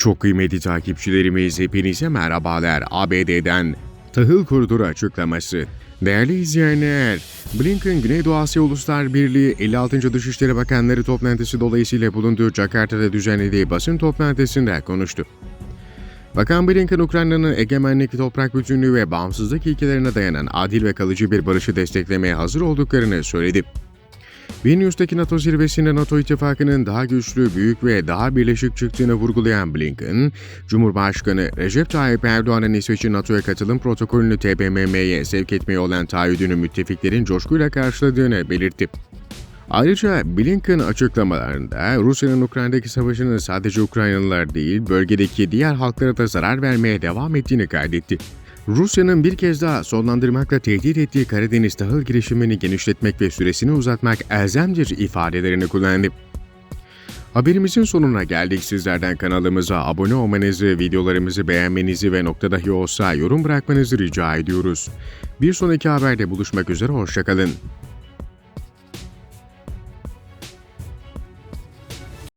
Çok kıymetli takipçilerimiz hepinize merhabalar. ABD'den tahıl koridoru açıklaması. Değerli izleyenler, Blinken Güneydoğu Asya Uluslar Birliği 56. Dışişleri Bakanları toplantısı dolayısıyla bulunduğu Jakarta'da düzenlediği basın toplantısında konuştu. Bakan Blinken, Ukrayna'nın egemenlik, toprak bütünlüğü ve bağımsızlık ilkelerine dayanan adil ve kalıcı bir barışı desteklemeye hazır olduklarını söyledi. Vilnius'taki NATO zirvesinde NATO ittifakının daha güçlü, büyük ve daha birleşik çıktığını vurgulayan Blinken, Cumhurbaşkanı Recep Tayyip Erdoğan'ın İsveç'in NATO'ya katılım protokolünü TBMM'ye sevk etmeye olan taahhüdünü müttefiklerin coşkuyla karşıladığını belirtti. Ayrıca Blinken açıklamalarında Rusya'nın Ukrayna'daki savaşının sadece Ukraynalılar değil, bölgedeki diğer halklara da zarar vermeye devam ettiğini kaydetti. Rusya'nın bir kez daha sonlandırmakla tehdit ettiği Karadeniz tahıl girişimini genişletmek ve süresini uzatmak elzemdir ifadelerini kullandı. Haberimizin sonuna geldik. Sizlerden kanalımıza abone olmanızı, videolarımızı beğenmenizi ve nokta dahi olsa yorum bırakmanızı rica ediyoruz. Bir sonraki haberde buluşmak üzere, hoşçakalın.